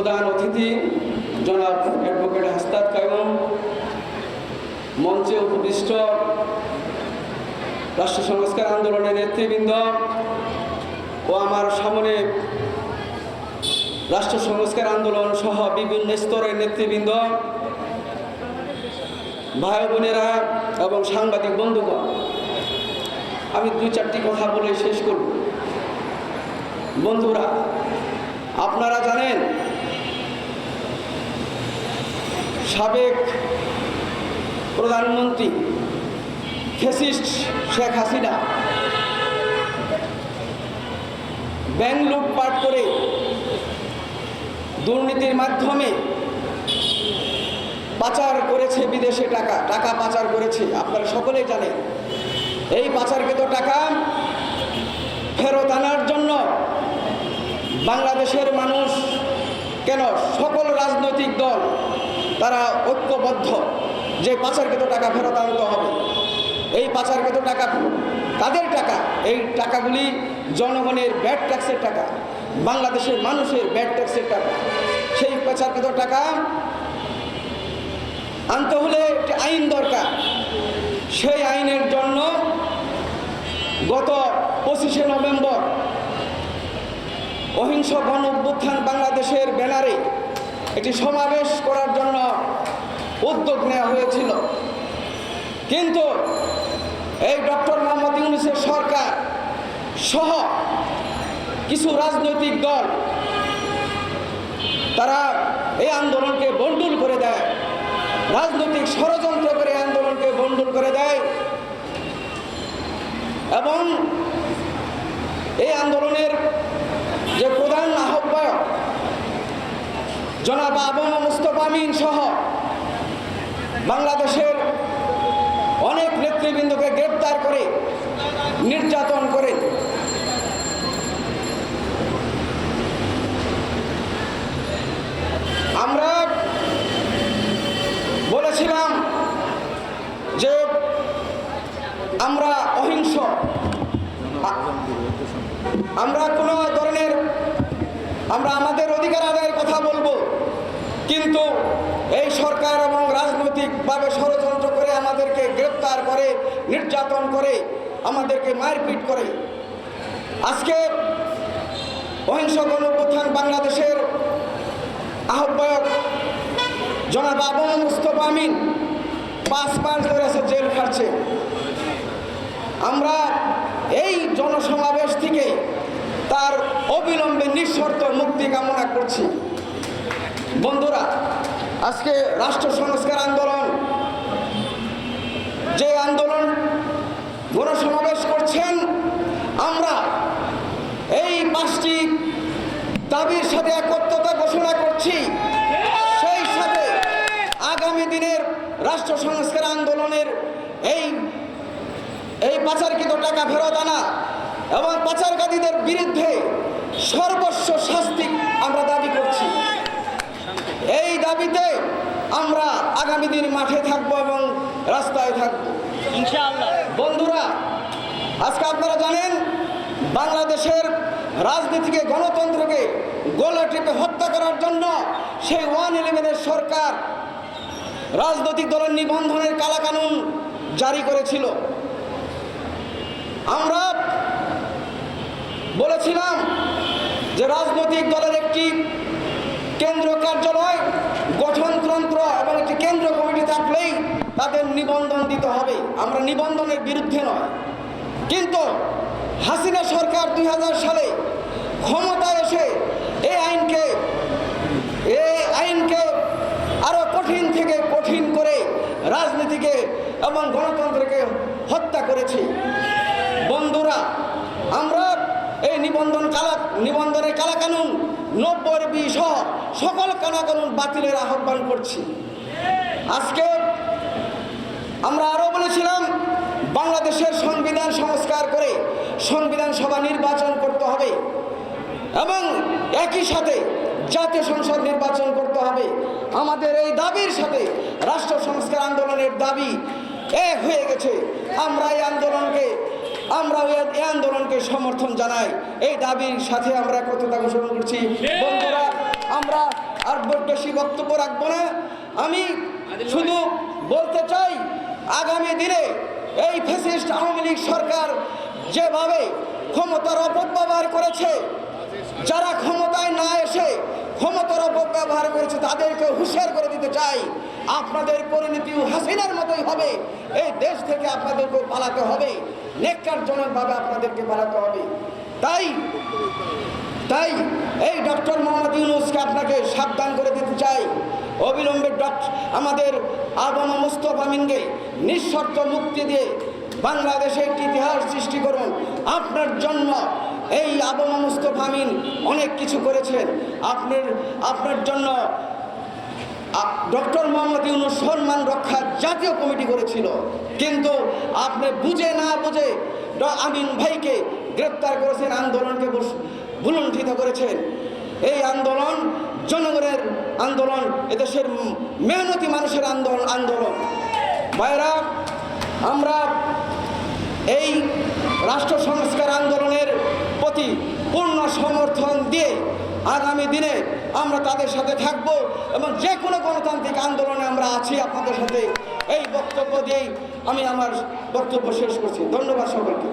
অতিথি জনাব অ্যাডভোকেট হাস্তাদ কায়ুম মঞ্চে উপবিষ্ট রাষ্ট্র সংস্কার আন্দোলনের নেতৃবৃন্দ ও আমার সামনে রাষ্ট্র সংস্কার আন্দোলন সহ বিভিন্ন স্তরের নেতৃবৃন্দ, ভাই বোনেরা এবং সাংবাদিক বন্ধুগণ, আমি দুই চারটি কথা বলে শেষ করব। বন্ধুরা, আপনারা জানেন সাবেক প্রধানমন্ত্রী ফেসিস্ট শেখ হাসিনা ব্যাংক লুটপাট করে দুর্নীতির মাধ্যমে পাচার করেছে বিদেশে টাকা টাকা পাচার করেছে। আপনারা সকলেই জানেন, এই পাচারকৃত টাকা ফেরত আনার জন্য বাংলাদেশের মানুষ কেন সকল রাজনৈতিক দল, তারা ঐক্যবদ্ধ, যে পাচারকৃত টাকা ফেরত আনতে হবে। এই পাচারকৃত টাকা তাদের টাকা? এই টাকাগুলি জনগণের ব্যাড ট্যাক্সের টাকা, বাংলাদেশের মানুষের ব্যাড ট্যাক্সের টাকা। সেই পাচারকৃত টাকা আনতে হলে একটি আইন দরকার। সেই আইনের জন্য গত পঁচিশে নভেম্বর অহিংস গণ অভ্যুত্থান বাংলাদেশের ব্যানারে একটি সমাবেশ করার জন্য উদ্যোগ নেওয়া হয়েছিল। কিন্তু এই ডক্টর মোহাম্মদ ইউনুসের সরকার সহ কিছু রাজনৈতিক দল তারা এই আন্দোলনকে বন্ডুল করে দেয়। রাজনৈতিক ষড়যন্ত্র করে এই আন্দোলনকে বন্ডুল করে দেয় এবং এই আন্দোলনের যে প্রধান আহ্বায়ক জনাব আবু মুস্তফা আমিন সহ বাংলাদেশের অনেক নেতৃবৃন্দকে গ্রেপ্তার করে, নির্যাতন করে, আমরা বলেছিলাম যে আমরা অহিংস। আমরা কোনো ধরনের, আমরা আমাদের অধিকার আদায়ের কথা বলব। কিন্তু এই সরকার এবং রাজনৈতিকভাবে ষড়যন্ত্র করে আমাদেরকে গ্রেপ্তার করে, নির্যাতন করে, আমাদেরকে মারপিট করে। আজকে অহিংস গণপ্রধান বাংলাদেশের আহ্বায়ক জনাব আবু মুস্তফা আমিন পাঁচ পাঁচ ধরে আছে জেল খাটছে। আমরা এই জনসমাবেশ থেকে তার অবিলম্বে নিঃশর্ত মুক্তি কামনা করছি। বন্ধুরা, আজকে রাষ্ট্র সংস্কার আন্দোলন, যে আন্দোলন গণসমাবেশ করছেন, আমরা এই পাঁচটি দাবির সাথে একত্রতা ঘোষণা করছি। সেই সাথে আগামী দিনের রাষ্ট্র সংস্কার আন্দোলনের এই এই পাচারকৃত টাকা ফেরত আনা এবং পাচারকারীদের বিরুদ্ধে সর্বস্ব শাস্তি আমরা দাবি করছি এই দাবিতে আমরা আগামী দিন মাঠে থাকব এবং রাস্তায় থাকব। ইনশাআল্লাহ। বন্ধুরা আজকে আপনারা জানেন বাংলাদেশের রাজনীতিকে গণতন্ত্রকে গলা টিপে হত্যা করার জন্য সেই ওয়ান ইলেভেনের সরকার রাজনৈতিক দলের নিবন্ধনের কালাকানুন জারি করেছিল। আমরা বলেছিলাম যে রাজনৈতিক দলের একটি কেন্দ্র কার্যালয় গঠনতন্ত্র এবং একটি কেন্দ্র কমিটি থাকলেই তাদের নিবন্ধন দিতে হবে। আমরা নিবন্ধনের বিরুদ্ধে নয়। কিন্তু হাসিনা সরকার দুই হাজার সালে ক্ষমতায় এসে এই আইনকে এই আইনকে আরও কঠিন থেকে কঠিন করে রাজনীতিকে এবং গণতন্ত্রকে হত্যা করেছি। বন্ধুরা, আমরা এই নিবন্ধন কালা নিবন্ধনের কালাকানুন নব্বই বি সহ সকল কালাকানুন বাতিলের আহ্বান করছি। আজকে আমরা আরও বলেছিলাম, বাংলাদেশের সংবিধান সংস্কার করে সংবিধান সভা নির্বাচন করতে হবে এবং একই সাথে জাতীয় সংসদ নির্বাচন করতে হবে। আমাদের এই দাবির সাথে রাষ্ট্র সংস্কার আন্দোলনের দাবি এক হয়ে গেছে। আমরা এই আন্দোলনকে, আমরা এই আন্দোলনকে সমর্থন জানাই। এই দাবির সাথে আমরা কতটা ঘোষণা করছি। বন্ধুরা, আমরা আর বেশি বক্তব্য রাখব না। আমি শুধু বলতে চাই আগামী দিনে এই ফ্যাসিস্ট আওয়ামী লীগ সরকার যেভাবে ক্ষমতার অপব্যবহার করেছে, যারা ক্ষমতায় না এসে ক্ষমতার অপব্যবহার করেছে, তাদেরকে হুঁশিয়ার করে দিতে চাই। আপনাদের পরিণতিও হাসিনার মতোই হবে। এই দেশ থেকে আপনাদেরকে পালাতে হবে। নেককারজনকভাবে আপনাদেরকে পালাতে হবে। তাই তাই এই ডক্টর মোহাম্মদ ইউনুসকে আপনাকে সাবধান করে দিতে চাই। অবিলম্বে আমাদের আবনা মুস্তফা মিনকে নিঃশর্ত মুক্তি দিয়ে বাংলাদেশে একটি ইতিহাস সৃষ্টি করুন। আপনার জন্য এই আবনা মুস্তফা মিন অনেক কিছু করেছেন। আপনার আপনার জন্য ডক্টর মোহাম্মদ ইউনুস সম্মান রক্ষা জাতীয় কমিটি করেছিল। কিন্তু আপনি বুঝে না বুঝে আমিন ভাইকে গ্রেপ্তার করেছেন, আন্দোলনকে ভুলুণ্ঠিত করেছেন। এই আন্দোলন জনগণের আন্দোলন, এদেশের মেহনতি মানুষের আন্দোলন আন্দোলন। ভাইরা আমরা এই রাষ্ট্র সংস্কার আন্দোলনের প্রতি পূর্ণ সমর্থন দিয়ে আগামী দিনে আমরা তাদের সাথে থাকব এবং যে কোনো গণতান্ত্রিক আন্দোলনে আমরা আছি আপনাদের সাথে। এই বক্তব্য দিয়েই আমি আমার বক্তব্য শেষ করছি। ধন্যবাদ সকলকে।